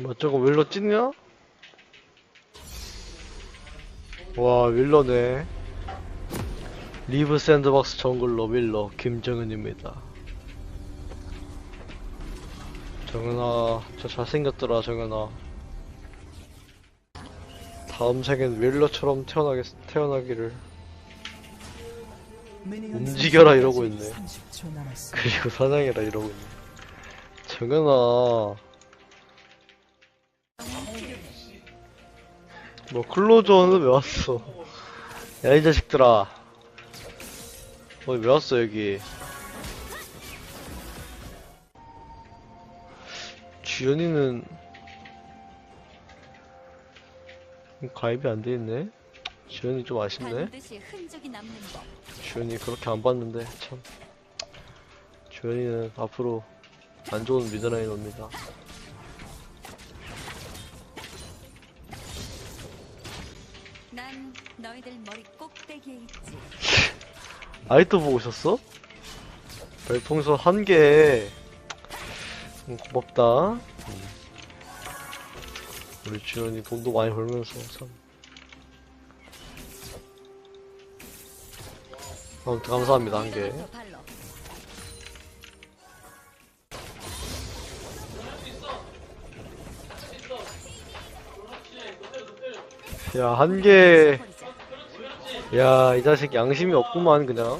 뭐 저거 윌러 찢냐? 와 윌러네. 리브 샌드박스 정글러 윌러 김정은입니다. 정은아 저 잘생겼더라 정은아. 다음 생엔 윌러처럼 태어나겠, 태어나기를. 움직여라 이러고 있네. 그리고 사냥해라 이러고 있네. 정은아 뭐 클로저는 왜 왔어? 야 이 자식들아. 어디 왜 왔어 여기? 주연이는 가입이 안 돼 있네? 주연이 좀 아쉽네. 주연이 그렇게 안 봤는데 참. 주연이는 앞으로 안 좋은 미드라이너입니다 난 너희들 머리 꼭대기에 있지. 아이또 보고 있었어? 별풍선 한 개. 음, 고맙다. 음. 우리 주연이 돈도 많이 벌면서 참. 아무튼 감사합니다 한 개. 야 한 개. 야 이 자식 양심이 없구만 그냥.